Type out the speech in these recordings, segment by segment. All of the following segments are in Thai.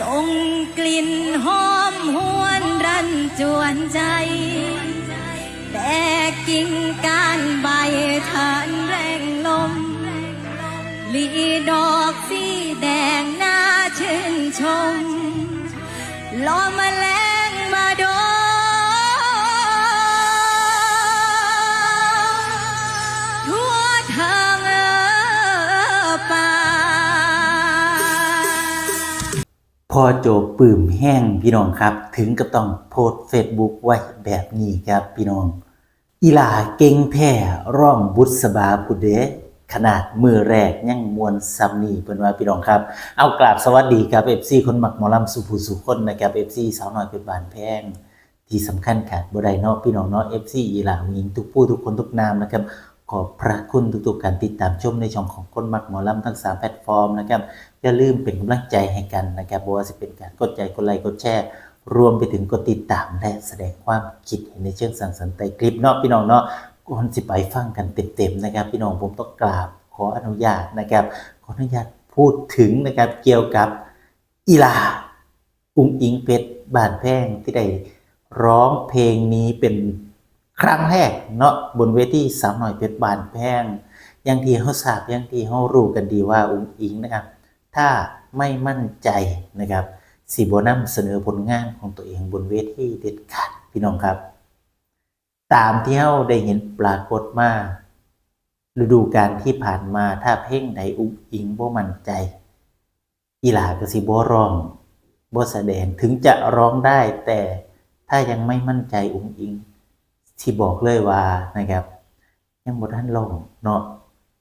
ส่งกลิ่นหอมหวนรันจวนใจ แต่กิ่งกานใบทานแรงลม ลีดอกสีแดงน่าชื่นชมลอมาแมลง พอโจปืมแห้งพี่น้องครับ ถึงกับต้องโพสเฟซบุ๊กไว้แบบนี้ครับพี่น้อง อีหลาเก่งแพ้ร่องบุษบาพุเดะขนาดมือแรกยังมวนซัมนี่เป็นว่าพี่น้องครับ เอากราบสวัสดีครับ FC คนหมักหมอลำสุภูสุคนนะครับ FC สาวน้อยเป็นบานแพงที่สำคัญขาดบ่ได้นาะพี่น้องเนาะ FC อีหลาหญิงทุกผู้ทุกคนทุกนามนะครับ ขอบพระคุณทุกๆการติดตามชมในช่องของคนมักหมอลำทั้ง 3 แพลตฟอร์มนะครับอย่าลืมเป็นกำลังใจให้กันนะครับว่าจะเป็นการกดใจกดไลค์กดแชร์ รวมไปถึงกดติดตามและแสดงความคิดเห็นในเชิงสังสรรค์ใต้คลิปเนาะพี่น้องเนาะก่อนสิไปฟังกันเต็มๆนะครับ พี่น้องผมต้องกราบขออนุญาตนะครับ ขออนุญาตพูดถึงนะครับเกี่ยวกับอีลาอุ้งอิงเพชรบานแพงที่ได้ร้องเพลงนี้เป็น ครั้งแรกเนาะบนเวทีสาวหน่อยเพชรบานแพงอย่างที่เขาทราบอย่างที่เขารู้กันดีว่าอุ้งอิงนะครับ ถ้าไม่มั่นใจนะครับสีบนำเสนอผลงานของตัวเองบนเวทีเด็ดขาดพี่น้องครับ ตามที่เราได้เห็นปรากฏมาฤดูกาลที่ผ่านมาถ้าเพลงใดอุ้งอิงบ่มั่นใจอีหลาก็สิบ่ร้องบ่แสดงถึงจะร้องได้แต่ถ้ายังไม่มั่นใจอุ้งอิง ที่บอกเลยว่านะครับ ยังบ่ทันร้องเนาะ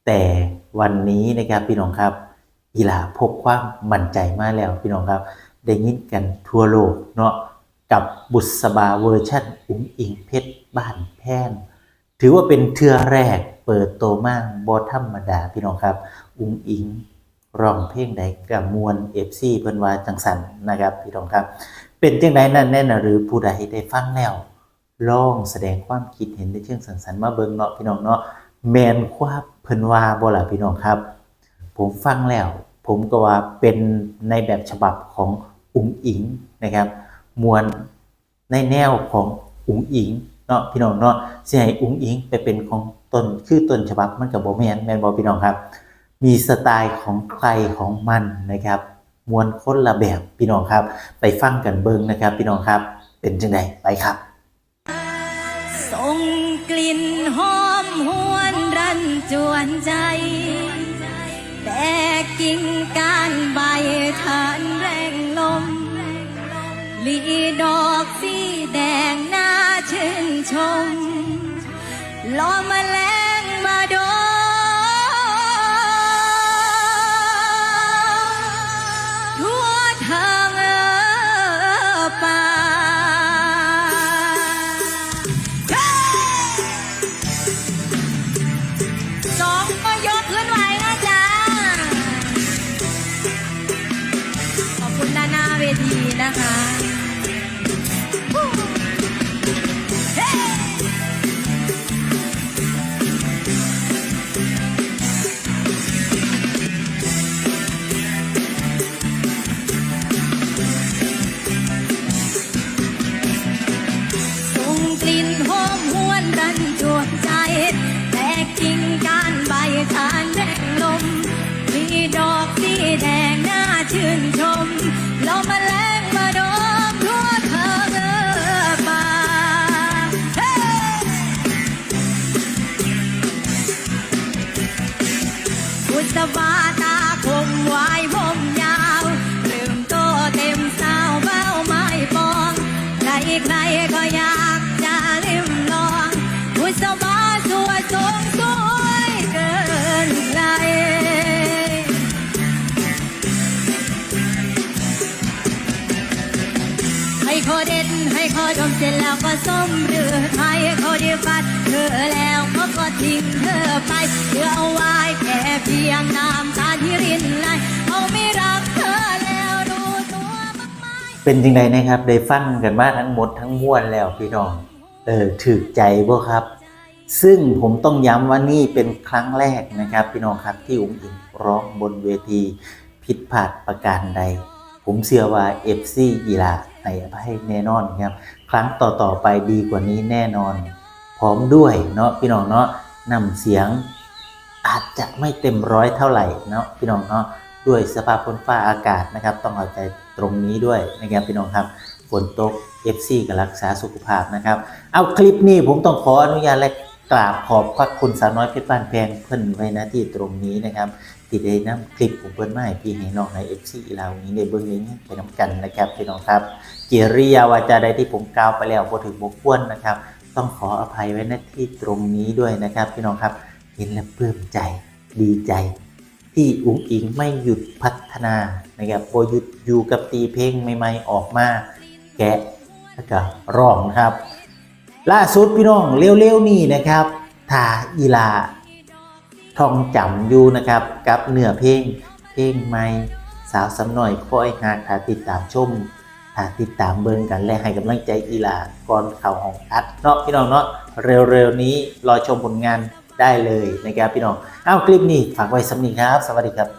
แต่วันนี้นะครับพี่น้องครับอีหลาพกความมั่นใจมาแล้วพี่น้องครับ ได้ยินกันทั่วโลกเนาะกับบุษบาเวอร์ชันอุ้งอิงเพชรบ้านแพงถือว่าเป็นเทือแรกเปิดโตมากบอธรรมดาพี่น้องครับ อุ้งอิงร้องเพลงใดกับมวลเอฟซีเพิ่นว่าจังสันนะครับพี่น้องครับ เป็นจังไดนั่นแน่นหรือผู้ใดได้ฟังแล้ว ลองแสดงความคิดเห็นในเชิงสังสรรค์มาเบิ่งเนาะพี่น้องเนาะแมนควาเพิ่นว่าบ่ล่ะพี่น้องครับ ผมฟังแล้ว ผมก็ว่าเป็นในแบบฉบับของอุ๋งอิงนะครับมวลในแนวของอุ๋งอิงเนาะพี่น้องเนาะสิให้อุ๋งอิงไปเป็นของตนคือต้นฉบับมันกับบ่แม่นแม่นบ่พี่น้องครับ มีสไตล์ของใครของมันนะครับ มวลคนละแบบพี่น้องครับ ไปฟังกันเบิ่งนะครับ พี่น้องครับ เป็นจังไดไปครับ กลิ่นหอมหวนรันจวนใจ แต่กิ่งก้านใบทานแรงลม ลีดอกสีแดงน่าชื่นชมลอมแมล ดีนะคะ เขาเด็ดให้เขาดมเสร็จแล้วก็ส้มหรือไทยเขาได้ฟัดเธอแล้วเขาก็ทิ้งเธอไปเหลือเอาไว้แค่เพียงน้ำตาที่รินไหลเขาไม่รักเธอแล้วดูตัวมากมายเป็นจังไดนะครับ ได้ฟังกันมาทั้งหมดทั้งมวลแล้วพี่น้อง เออถึกใจบ่ครับ ซึ่งผมต้องย้ำว่านี่เป็นครั้งแรกนะครับ พี่น้องครับที่อุ้งอิงร้องบนเวทีผิดพลาดประการใด ผมเชื่อว่า FC อีลา ในอภัยแน่นอนครับครั้งต่อๆไปดีกว่านี้แน่นอน พร้อมด้วยเนาะพี่น้องเนาะนำเสียงอาจจะไม่เต็มร้อยเท่าไหร่เนาะพี่น้องเนาะด้วยสภาพฝนฟ้าอากาศนะครับ ต้องเอาใจตรงนี้ด้วยนะครับพี่น้องครับฝนตก FC ก็รักษาสุขภาพนะครับ เอาคลิปนี้ผมต้องขออนุญาตและ กราบขอบพระคุณสาวน้อยเพชรบ้านแพงเพิ่นไว้หน้าที่ตรงนี้นะครับที่ได้นำคลิปของเพิ่นมาให้พี่ให้น้องใน FC ลาวนี้ในเบื้องนี้ไปนำกันนะครับพี่น้องครับเกียริยาวาจาใดที่ผมกล่าวไปแล้วบ่ถึงบ่ควรนะครับ ต้องขออภัยไว้หน้าที่ตรงนี้ด้วยนะครับ พี่น้องครับเห็นแล้วปลื้มใจดีใจ ที่อุ้งอิงไม่หยุดพัฒนานะครับโบหยุดอยู่กับตีเพลงใหม่ ๆ ออกมา แกะแล้วก็ร้องนะครับ ล่าสุดพี่น้องเร็วๆนี่นะครับทาอีลาทองจำอยู่นะครับ กับเนื้อเพลงเพลงใหม่สาวสำหน่อยคอยหากถ้าติดตามชมถ้าติดตามเบิ่งกันและให้กำลังใจอีลาก่อนเข้าห้องอัดเนาะพี่น้องเนาะเร็วๆนี้รอชมผลงานได้เลยนะครับพี่น้องเอาคลิปนี้ฝากไว้สำนีครับ สวัสดีครับ